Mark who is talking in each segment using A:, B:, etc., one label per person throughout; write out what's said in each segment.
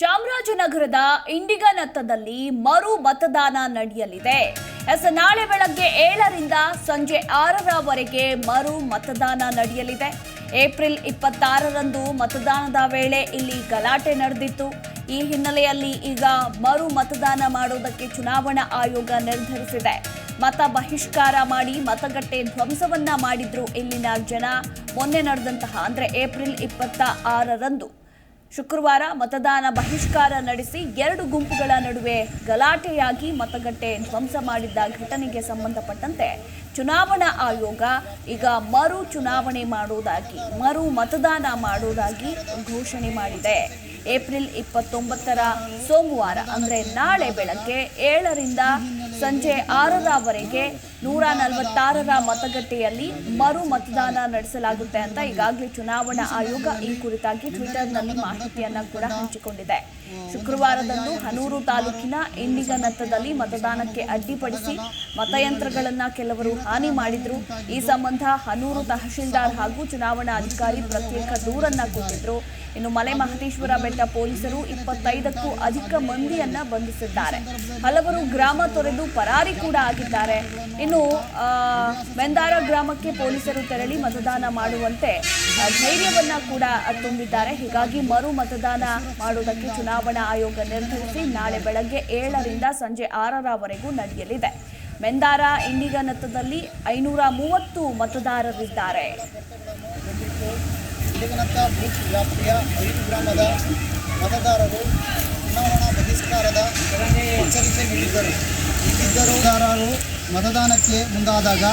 A: ಚಾಮರಾಜನಗರದ ಇಂಡಿಗನತ್ತದಲ್ಲಿ ಮರು ಮತದಾನ ನಡೆಯಲಿದೆ. ಎಸ್, ನಾಳೆ ಬೆಳಗ್ಗೆ ಏಳರಿಂದ ಸಂಜೆ ಆರರವರೆಗೆ ಮರು ಮತದಾನ ನಡೆಯಲಿದೆ. ಏಪ್ರಿಲ್ ಇಪ್ಪತ್ತಾರರಂದು ಮತದಾನದ ವೇಳೆ ಇಲ್ಲಿ ಗಲಾಟೆ ನಡೆದಿತ್ತು. ಈ ಹಿನ್ನೆಲೆಯಲ್ಲಿ ಈಗ ಮರು ಮತದಾನ ಮಾಡುವುದಕ್ಕೆ ಚುನಾವಣಾ ಆಯೋಗ ನಿರ್ಧರಿಸಿದೆ. ಮತ ಬಹಿಷ್ಕಾರ ಮಾಡಿ ಮತಗಟ್ಟೆ ಧ್ವಂಸವನ್ನ ಮಾಡಿದ್ರು ಇಲ್ಲಿನ ಜನ. ಮೊನ್ನೆ ನಡೆದಂತಹ ಅಂದ್ರೆ ಏಪ್ರಿಲ್ ಇಪ್ಪತ್ತ ಆರರಂದು ಶುಕ್ರವಾರ ಮತದಾನ ಬಹಿಷ್ಕಾರ ನಡೆಸಿ ಎರಡು ಗುಂಪುಗಳ ನಡುವೆ ಗಲಾಟೆಯಾಗಿ ಮತಗಟ್ಟೆ ಧ್ವಂಸ ಮಾಡಿದ್ದ ಘಟನೆಗೆ ಸಂಬಂಧಪಟ್ಟಂತೆ ಚುನಾವಣಾ ಆಯೋಗ ಈಗ ಮರು ಚುನಾವಣೆ ಮಾಡುವುದಾಗಿ, ಮರು ಮತದಾನ ಮಾಡುವುದಾಗಿ ಘೋಷಣೆ ಮಾಡಿದೆ. ಏಪ್ರಿಲ್ ಇಪ್ಪತ್ತೊಂಬತ್ತರ ಸೋಮವಾರ, ಅಂದರೆ ನಾಳೆ ಬೆಳಗ್ಗೆ ಏಳರಿಂದ ಸಂಜೆ ಆರರವರೆಗೆ ನೂರ ನಲವತ್ತಾರರ ಮತಗಟ್ಟೆಯಲ್ಲಿ ಮರು ಮತದಾನ ನಡೆಸಲಾಗುತ್ತೆ ಅಂತ ಈಗಾಗಲೇ ಚುನಾವಣಾ ಆಯೋಗ ಈ ಕುರಿತಾಗಿ ಟ್ವಿಟರ್ನಲ್ಲಿ ಮಾಹಿತಿಯನ್ನ ಕೂಡ ಹಂಚಿಕೊಂಡಿದೆ. ಶುಕ್ರವಾರದಂದು ಹನೂರು ತಾಲೂಕಿನ ಇಂಡಿಗನತ್ತದಲ್ಲಿ ಮತದಾನಕ್ಕೆ ಅಡ್ಡಿಪಡಿಸಿ ಮತಯಂತ್ರಗಳನ್ನ ಕೆಲವರು ಹಾನಿ ಮಾಡಿದ್ರು. ಈ ಸಂಬಂಧ ಹನೂರು ತಹಶೀಲ್ದಾರ್ ಹಾಗೂ ಚುನಾವಣಾ ಅಧಿಕಾರಿ ಪ್ರತ್ಯೇಕ ದೂರನ್ನ ಕೊಟ್ಟಿದ್ರು. ಇನ್ನು ಮಲೆ ಮಹದೇಶ್ವರ ಬೆಟ್ಟ ಪೊಲೀಸರು ಇಪ್ಪತ್ತೈದಕ್ಕೂ ಅಧಿಕ ಮಂದಿಯನ್ನ ಬಂಧಿಸಿದ್ದಾರೆ. ಹಲವರು ಗ್ರಾಮ ತೊರೆದು ಪರಾರಿ ಕೂಡ ಆಗಿದ್ದಾರೆ. ಇನ್ನು ಆ, ಮೆಂದಾರ ಗ್ರಾಮಕ್ಕೆ ಪೊಲೀಸರು ತೆರಳಿ ಮತದಾನ ಮಾಡುವಂತೆ ಧೈರ್ಯವನ್ನ ಕೂಡ ತುಂಬಿದ್ದಾರೆ. ಹೀಗಾಗಿ ಮರು ಮತದಾನ ಮಾಡುವುದಕ್ಕೆ ಚುನಾವಣಾ ಆಯೋಗ ನಿರ್ಧರಿಸಿ ನಾಳೆ ಬೆಳಗ್ಗೆ ಏಳರಿಂದ ಸಂಜೆ ಆರರವರೆಗೂ ನಡೆಯಲಿದೆ. ಮೆಂದಾರ ಇಂಡಿಗನತ್ತದಲ್ಲಿ ಐನೂರ ಮೂವತ್ತು ಮತದಾರರಿದ್ದಾರೆ.
B: ಚುನಾವಣಾ ಬಹಿಷ್ಕಾರದ ಎಚ್ಚರಿಕೆ ನೀಡಿದ್ದರು. ಇದ್ದರೂ ಮತದಾನಕ್ಕೆ ಮುಂದಾದಾಗ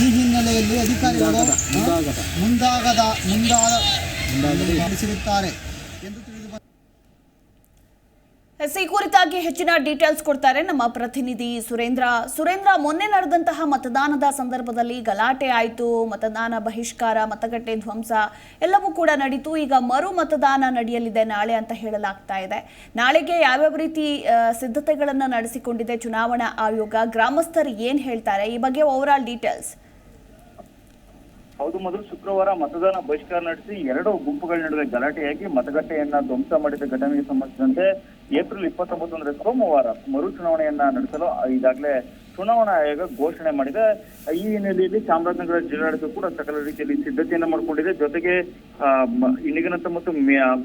B: ಈ ಹಿನ್ನೆಲೆಯಲ್ಲಿ ಅಧಿಕಾರಿಗಳು ಮುಂದಾಗದ. ಮುಂದಾದ ನಡೆಸಿರುತ್ತಾರೆ
A: ಈ ಕುರಿತಾಗಿ ಹೆಚ್ಚಿನ ಡೀಟೇಲ್ಸ್ ಕೊಡ್ತಾರೆ ನಮ್ಮ ಪ್ರತಿನಿಧಿ ಸುರೇಂದ್ರ. ಸುರೇಂದ್ರ, ಮೊನ್ನೆ ನಡೆದಂತಹ ಮತದಾನದ ಸಂದರ್ಭದಲ್ಲಿ ಗಲಾಟೆ ಆಯಿತು. ಮತದಾನ ಬಹಿಷ್ಕಾರ, ಮತಗಟ್ಟೆ ಧ್ವಂಸ ಎಲ್ಲವೂ ಕೂಡ ನಡೀತು. ಈಗ ಮರು ಮತದಾನ ನಡೆಯಲಿದೆ. ನಾಳೆ ಅಂತ ಹೇಳಲಾಗ್ತಾ ಇದೆ. ನಾಳೆಗೆ ಯಾವ್ಯಾವ ರೀತಿ ಸಿದ್ಧತೆಗಳನ್ನು ನಡೆಸಿಕೊಂಡಿದೆ ಚುನಾವಣಾ ಆಯೋಗ? ಗ್ರಾಮಸ್ಥರು ಏನು ಹೇಳ್ತಾರೆ? ಈ ಬಗ್ಗೆ ಓವರ್ ಆಲ್ ಡೀಟೇಲ್ಸ್.
C: ಹೌದು, ಮೊದಲು ಶುಕ್ರವಾರ ಮತದಾನ ಬಹಿಷ್ಕಾರ ನಡೆಸಿ ಎರಡು ಗುಂಪುಗಳ ನಡುವೆ ಗಲಾಟೆಯಾಗಿ ಮತಗಟ್ಟೆಯನ್ನ ಧ್ವಂಸ ಮಾಡಿದ ಘಟನೆಗೆ ಸಂಬಂಧಿಸಿದಂತೆ ಏಪ್ರಿಲ್ ಇಪ್ಪತ್ತೊಂಬತ್ತು ಸೋಮವಾರ ಮರು ಚುನಾವಣೆಯನ್ನ ನಡೆಸಲು ಈಗಾಗಲೇ ಚುನಾವಣಾ ಆಯೋಗ ಘೋಷಣೆ ಮಾಡಿದೆ. ಈ ಹಿನ್ನೆಲೆಯಲ್ಲಿ ಚಾಮರಾಜನಗರ ಜಿಲ್ಲಾಡಳಿತ ಕೂಡ ಸಕಲ ರೀತಿಯಲ್ಲಿ ಸಿದ್ಧತೆಯನ್ನ ಮಾಡಿಕೊಂಡಿದೆ. ಜೊತೆಗೆ ಇಂಡಿಗನತ್ತ ಮತ್ತು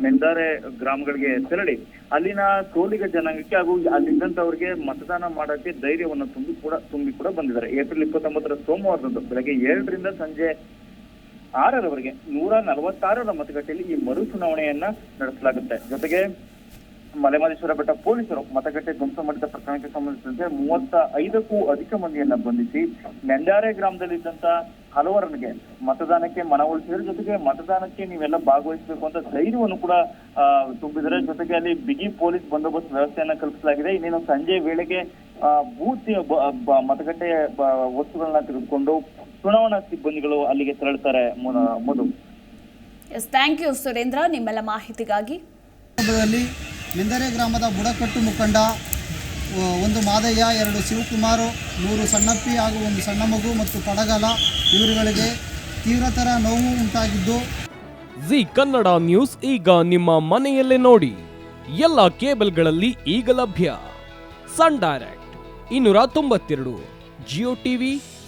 C: ಮೆಂದಾರೆ ಗ್ರಾಮಗಳಿಗೆ ತೆರಳಿ ಅಲ್ಲಿನ ಸೋಲಿಗ ಜನಾಂಗಕ್ಕೆ ಹಾಗೂ ಅಲ್ಲಿದ್ದಂತವರಿಗೆ ಮತದಾನ ಮಾಡಕ್ಕೆ ಧೈರ್ಯವನ್ನು ತುಂಬಿ ಕೂಡ ತುಂಬಿ ಕೂಡ ಬಂದಿದ್ದಾರೆ. ಏಪ್ರಿಲ್ ಇಪ್ಪತ್ತೊಂಬತ್ತರ ಸೋಮವಾರದಂದು ಬೆಳಗ್ಗೆ ಏಳರಿಂದ ಸಂಜೆ ಆರರವರೆಗೆ ನೂರ ನಲವತ್ತಾರರ ಮತಗಟ್ಟೆಯಲ್ಲಿ ಈ ಮರು ಚುನಾವಣೆಯನ್ನ ನಡೆಸಲಾಗುತ್ತೆ. ಜೊತೆಗೆ ಮಲೆಮಹದೇಶ್ವರ ಬೆಟ್ಟ ಪೊಲೀಸರು ಮತಗಟ್ಟೆ ಧ್ವಂಸ ಮಾಡಿದ ಪ್ರಕರಣಕ್ಕೆ ಸಂಬಂಧಿಸಿದಂತೆ ಮೂವತ್ತ ಐದಕ್ಕೂ ಅಧಿಕ ಮಂದಿಯನ್ನ ಬಂಧಿಸಿ ನೆಂದಾರೆ ಗ್ರಾಮದಲ್ಲಿ ಇದ್ದಂತ ಹಲವರನಿಗೆ ಮತದಾನಕ್ಕೆ ಮನವೊಲಿಸಿದ್ರೆ. ಜೊತೆಗೆ ಮತದಾನಕ್ಕೆ ನೀವೆಲ್ಲ ಭಾಗವಹಿಸಬೇಕು ಅಂತ ಧೈರ್ಯವನ್ನು ಕೂಡ ತುಂಬಿದರೆ ಜೊತೆಗೆ ಅಲ್ಲಿ ಬಿಗಿ ಪೊಲೀಸ್ ಬಂದೋಬಸ್ತ್ ವ್ಯವಸ್ಥೆಯನ್ನ ಕಲ್ಪಿಸಲಾಗಿದೆ. ಇನ್ನೇನು ಸಂಜೆ ವೇಳೆಗೆ ಬೂತ್ ಮತಗಟ್ಟೆ ವಸ್ತುಗಳನ್ನ ತೆಗೆದುಕೊಂಡು ಚುನಾವಣಾ ಸಿಬ್ಬಂದಿಗಳು ಅಲ್ಲಿಗೆ ತೆರಳುತ್ತಾರೆ ಮೊದಲು Madhu.
A: Yes thank you Surendra. ನಿಮ್ಮೆಲ್ಲ ಮಾಹಿತಿಗಾಗಿ.
B: ಮಿಂದರೆ ಮೆಂದರೆ ಗ್ರಾಮದ ಬುಡಕಟ್ಟು ಮುಖಂಡ ಒಂದು ಮಾದಯ್ಯ ಎರಡು ಶಿವಕುಮಾರ್ ಮೂರು ಸಣ್ಣಪ್ಪಿ ಹಾಗೂ ಒಂದು ಸಣ್ಣ ಮಗು ಮತ್ತು ಪಡಗಲ ಇವರುಗಳಿಗೆ ತೀವ್ರತರ ನೋವು ಉಂಟಾಗಿದ್ದು.
D: ಜಿ ಕನ್ನಡ ನ್ಯೂಸ್ ಈಗ ನಿಮ್ಮ ಮನೆಯಲ್ಲೇ ನೋಡಿ. ಎಲ್ಲ ಕೇಬಲ್ಗಳಲ್ಲಿ ಈಗ ಲಭ್ಯ. ಸನ್ ಡೈರೆಕ್ಟ್ ಇನ್ನೂರ ತೊಂಬತ್ತೆರಡು ಜಿಯೋ ಟಿವಿ